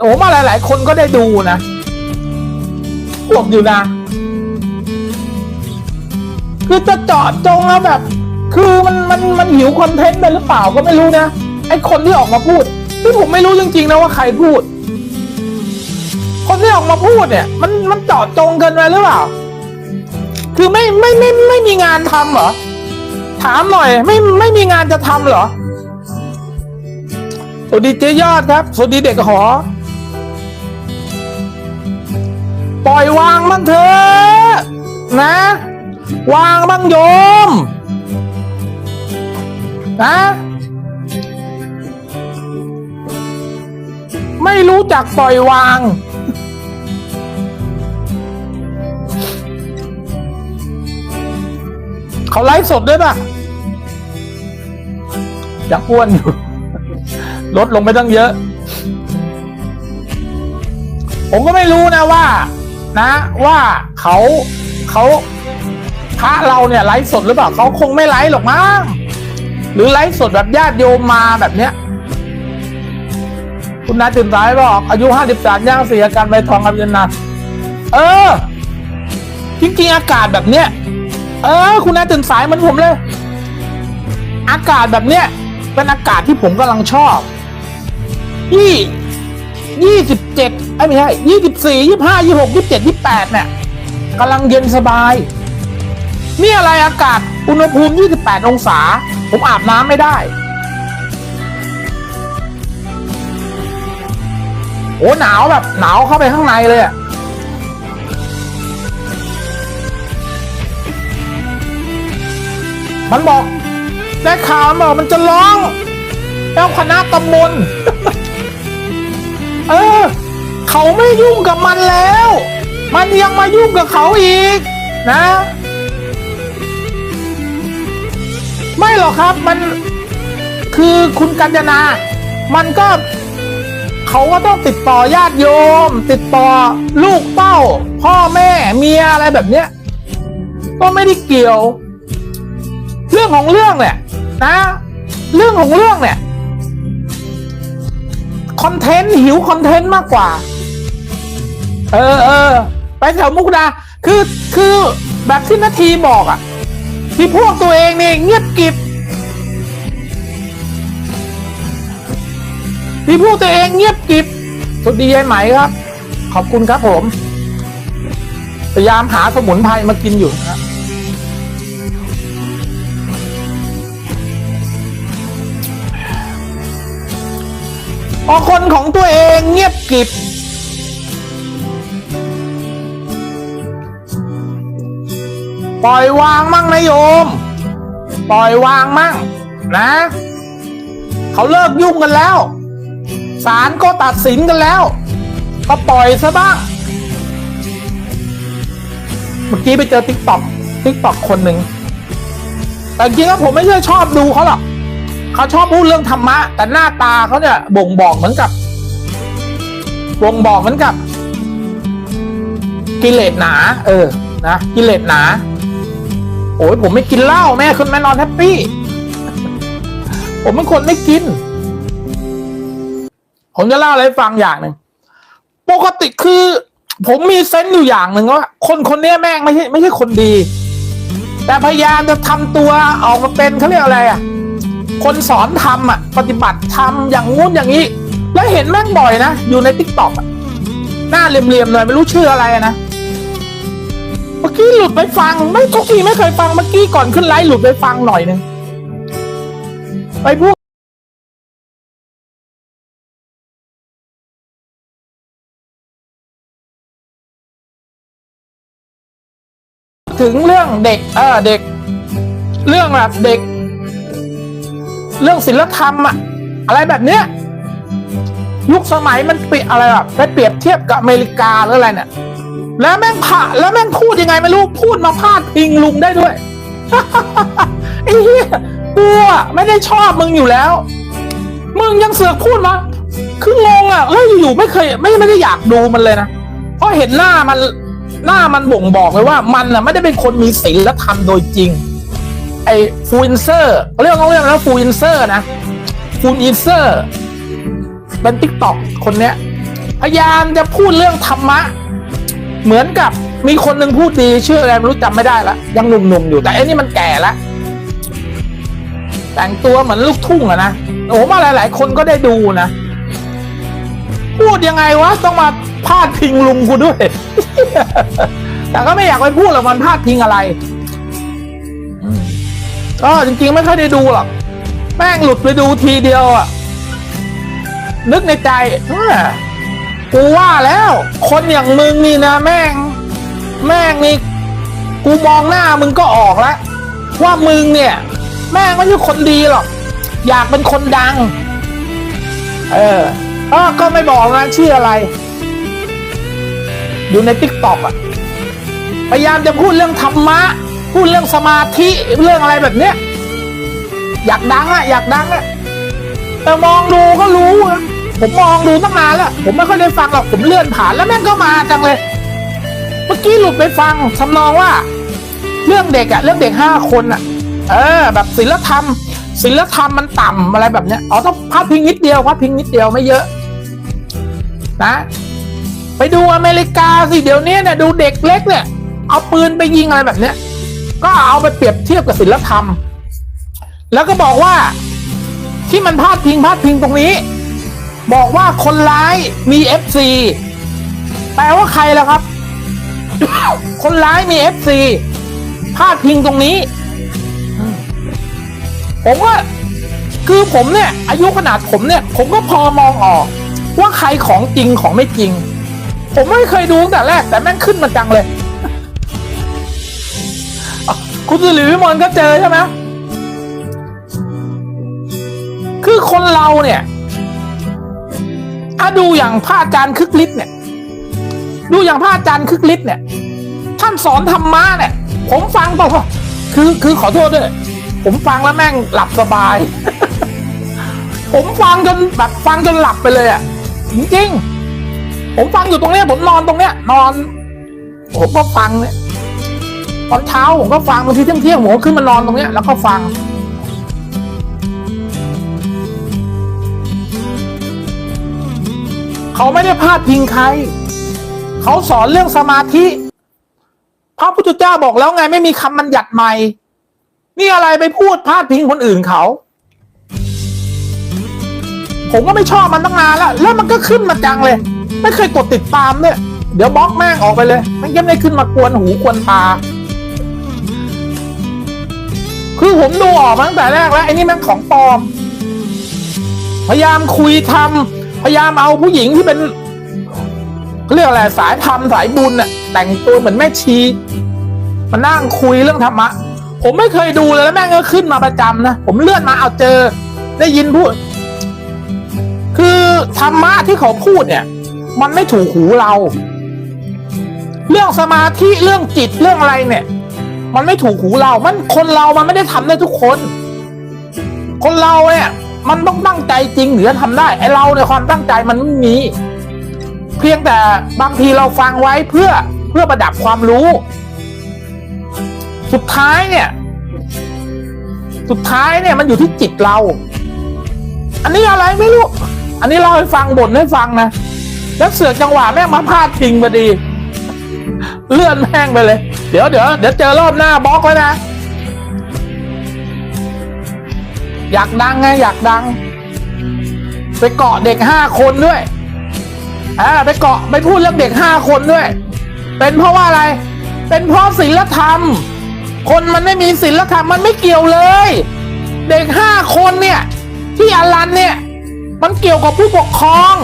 ผมว่าหลาย ๆ คนก็ได้ดูนะพวกอยู่นะ คือจะเจาะจงแล้วแบบ คือมันมันมันหิวคอนเทนต์ไปหรือเปล่าก็ไม่รู้นะ ไอคนที่ออกมาพูดที่ผมไม่รู้จริง ๆ นะว่าใครพูด คนที่ออกมาพูดเนี่ย มันมันเจาะจงเกินไปหรือเปล่า คือไม่ไม่ไม่ไม่ไม่มีงานทำเหรอ ถามหน่อย ไม่ไม่มีงานจะทำเหรอสวัสดีเจยอดครับ สวัสดีเด็กหอ ปล่อยวางบ้างเถอะนะ วางบ้างโยม นะ ไม่รู้จักปล่อยวาง เขาไลฟ์สดด้วยป่ะยังอ้วนอยู่ลดลงไปตั้งเยอะ ผมก็ไม่รู้นะว่า นะว่าเขาเขาพระเราเนี่ยไลฟ์สดหรือเปล่าเขาคงไม่ไลฟ์หรอกมั้งหรือไลฟ์สดแบบญาติโยมมาแบบเนี้ย คุณนาตื่นสายบอก อายุห้าสิบสามย่างเสียการใบทองกับยันนาเออ จริงๆ อากาศแบบเนี้ยเออ คุณนาตื่นสายเหมือนผมเลย อากาศแบบเนี้ยเป็นอากาศที่ผมกำลังชอบยี่ยี่สิบเจ็ด ไอ้ไม่ใช่ยี่สิบสี่ยี่ห้ายี่หกยี่เจ็ดยี่แปดเนี่ยกำลังเย็นสบาย นี่อะไรอากาศ อุณหภูมิยี่สิบแปดองศา ผมอาบน้ำไม่ได้ โอ้หนาวแบบหนาวเข้าไปข้างในเลยอะมันบอกได้ข่าวมันบอกมันจะร้องแล้วคณะตำบลเออ เขาไม่ยุ่งกับมันแล้ว มันยังมายุ่งกับเขาอีก นะ ไม่หรอกครับมันคือคุณกัญจนา มันก็ เขาก็ต้องติดต่อญาติโยม ติดต่อลูกเต้า พ่อแม่เมียอะไรแบบเนี้ยก็ไม่ได้เกี่ยว เรื่องของเรื่องเนี่ยนะ เรื่องของเรื่องเนี่ยคอนเทนต์หิวคอนเทนต์มากกว่า เออเออไปแถวมุกดา คือคือแบบที่นาทีบอกอะที่พวกตัวเองเนี่ยเงียบกิบที่พูดตัวเองเงียบกิบสวัสดียายไหมครับ ขอบคุณครับผม พยายามหาสมุนไพรมากินอยู่นะพอคนของตัวเองเงียบกิบ ปล่อยวางมั่งนะโยม ปล่อยวางมั่ง นะ เขาเลิกยุ่งกันแล้วศาลก็ตัดสินกันแล้ว ก็ปล่อยซะบ้าง เมื่อกี้ไปเจอติ๊กต็อกติ๊กต็อกคนหนึ่งแต่จริงๆแล้วผมไม่ใช่ชอบดูเขาหรอกเขาชอบพูดเรื่องธรรมะ แต่หน้าตาเขาเนี่ยบ่งบอกเหมือนกับบ่งบอกเหมือนกับ กิเลสหนา เออ นะ กิเลสหนา โอ้ยผมไม่กินเหล้าแม่คุณแม่นอนแฮปปี้ ผมเป็นคนไม่กิน ผมจะเล่าอะไรฟังอย่างหนึ่งปกติคือ ผมมีเซนส์อยู่อย่างหนึ่งว่าคนคนนี้แม่งไม่ใช่ไม่ใช่คนดี แต่พยายามจะทำตัวออกมาเป็นเขาเรียกอะไรอะ คนสอนทำอะ ปฏิบัติทำอย่างงู้นอย่างนี้ แล้วเห็นแม่งบ่อยนะ อยู่ในทิกต็อกหน้าเหลี่ยมๆหน่อยไม่รู้ชื่ออะไระนะ กี้หลุดไปฟัง ไม่ทุกทีไม่เคยฟังเมื่อกี้ก่อนขึ้นไลฟ์หลุดไปฟังหน่อยหนึ่งไปพูดถึงเรื่องเด็กเออเด็ก เรื่องแบบเด็ก เรื่องศิลธรรมอะอะไรแบบเนี้ยยุคสมัยมันเปรียอะไรอะไปเปรียบเทียบกับอเมริกาหรืออะไรเนี่ย แล้วแม่งผ่าแล้วแม่งพูดยังไงไม่รู้พูดมาพาดพิงลุงได้ด้วยไอ้เหี้ยกูอะไม่ได้ชอบมึงอยู่แล้ว มึงยังเสือกพูดมาคืองงอะเฮ้ยอยู่ไม่เคย ไม่ไม่ได้อยากดูมันเลยนะเพราะเห็นหน้ามันหน้ามันบ่งบอกเลยว่ามันอะไม่ได้เป็นคนมีศีลธรรมโดยจริง ไอ้ฟูอินเซอร์เรื่องของเรื่องแล้วฟูอินเซอร์นะฟูอินเซอร์เป็นติ๊กต็อกคนเนี้ยพยายามจะพูดเรื่องธรรมะ เหมือนกับมีคนหนึ่งพูดดีชื่ออะไรไม่รู้จำไม่ได้ละยังหนุ่มๆอยู่แต่ไอ้นี่มันแก่ล้วแต่งตัวเหมือนลูกทุ่งอะนะโอ้มาหลาย ๆ คนก็ได้ดูนะพูดยังไงวะต้องมาพาดพิงลุงกูด้วย แต่ก็ไม่อยากไปพูดหรอกมันพาดพิงอะไรอืมก็จริง ๆ ไม่ค่อยได้ดูหรอกแม่งหลุดไปดูทีเดียวอะนึกในใจ กูว่าแล้ว คนอย่างมึงนี่นะแม่ง แม่งนี่ กูมองหน้ามึงก็ออกแล้วว่ามึงเนี่ย แม่งไม่ใช่คนดีหรอก อยากเป็นคนดัง เออเออก็ไม่บอกนะชื่ออะไร อยู่ในติ๊กต็อกอะพยายามจะพูดเรื่องธรรมะ พูดเรื่องสมาธิเรื่องอะไรแบบเนี้ยอยากดังอะอยากดังอะแต่มองดูก็รู้นะ ผมมองดูตั้งนานแล้ว ผมไม่ค่อยได้ฟังหรอก ผมเลื่อนผ่านแล้วแม่งก็มาจังเลย เมื่อกี้หลุดไปฟังทำนองว่า เรื่องเด็กอะเรื่องเด็กห้าคนอะเออ แบบศิลธรรมศิลธรรมมันต่ำอะไรแบบเนี้ยอ๋อต้องพาดพิงนิดเดียวพาดพิงนิดเดียวไม่เยอะ นะ ไปดูอเมริกาสิเดี๋ยวนี้เนี่ยดูเด็กเล็กเนี่ย เอาปืนไปยิงอะไรแบบเนี้ย ก็เอาไปเปรียบเทียบกับศิลธรรม แล้วก็บอกว่าที่มันพาดพิงพาดพิงตรงนี้ บอกว่าคนร้ายมีเอฟซีแปลว่าใครล่ะครับ คนร้ายมีเอฟซีพาดพิงตรงนี้ ผมว่า คือผมเนี่ย อายุขนาดผมเนี่ย ผมก็พอมองออก ว่าใครของจริงของไม่จริง ผมไม่เคยดูตั้งแต่แรก แต่แม่งขึ้นมาจังเลย คุณสิริวิมลก็เจอใช่ไหมคือคนเราเนี่ย ถ้าดูอย่างพระอาจารย์คึกฤทธิ์เนี่ย ดูอย่างพระอาจารย์คึกฤทธิ์เนี่ย ท่านสอนธรรมะเนี่ย ผมฟังเปล่าคือคือขอโทษด้วย ผมฟังแล้วแม่งหลับสบาย ผมฟังจนแบบฟังจนหลับไปเลยอะจริงๆผมฟังอยู่ตรงเนี้ย ผมนอนตรงเนี้ย นอนผมก็ฟังเนี่ยตอนเช้าผมก็ฟังบางทีเที่ยงเที่ยงผมก็ขึ้นมานอนตรงเนี้ยแล้วก็ฟัง เขาไม่ได้พาดพิงใคร เขาสอนเรื่องสมาธิ พระพุทธเจ้าบอกแล้วไงไม่มีคำบัญญัติใหม่ นี่อะไรไปพูดพาดพิงคนอื่นเขา ผมก็ไม่ชอบมันตั้งนานแล้ว แล้วมันก็ขึ้นมาจังเลย ไม่เคยกดติดตามด้วยเดี๋ยวบล็อกแม่งออกไปเลย มันยังไม่ขึ้นมากวนหูกวนตา คือผมดูออกมาตั้งแต่แรกแล้วไอ้นี่ม่งของปลอม พยายามคุยทำ พยายามเอาผู้หญิงที่เป็นเขาเรียกอะไรสายธรรมสายบุญน่ะแต่งตัวเหมือนแม่ชี มานั่งคุยเรื่องธรรมะ ผมไม่เคยดูเลยแล้วแม่งก็ขึ้นมาประจำนะ ผมเลื่อนมาเอาเจอ ได้ยินพูด คือธรรมะที่เขาพูดเนี่ย มันไม่ถูกหูเรา เรื่องสมาธิเรื่องจิตเรื่องอะไรเนี่ย มันไม่ถูกหูเรา มันคนเรามันไม่ได้ทำได้ทุกคน คนเราเนี่ย มันต้องตั้งใจจริงถึงจะทำได้ไอเราเนี่ยความตั้งใจมันไม่มี เพียงแต่บางทีเราฟังไว้เพื่อเพื่อประดับความรู้ สุดท้ายเนี่ย สุดท้ายเนี่ยมันอยู่ที่จิตเรา อันนี้อะไรไม่รู้ อันนี้เราให้ฟังบ่นให้ฟังนะแล้วเสือกจังหวะแม่งมาพลาดพิงพอดี เลื่อนแม่งไปเลย เดี๋ยวเดี๋ยวเดี๋ยวเจอรอบหน้าบล็อกไว้นะ อยากดังไงอยากดัง ไปเกาะเด็กห้าคนด้วยอ่าไปเกาะไปพูดเรื่องเด็กห้าคนด้วย เป็นเพราะว่าอะไร เป็นเพราะศีลธรรม คนมันไม่มีศีลธรรมมันไม่เกี่ยวเลย เด็กห้าคนเนี่ย ที่อลันเนี่ย มันเกี่ยวกับผู้ปกครอง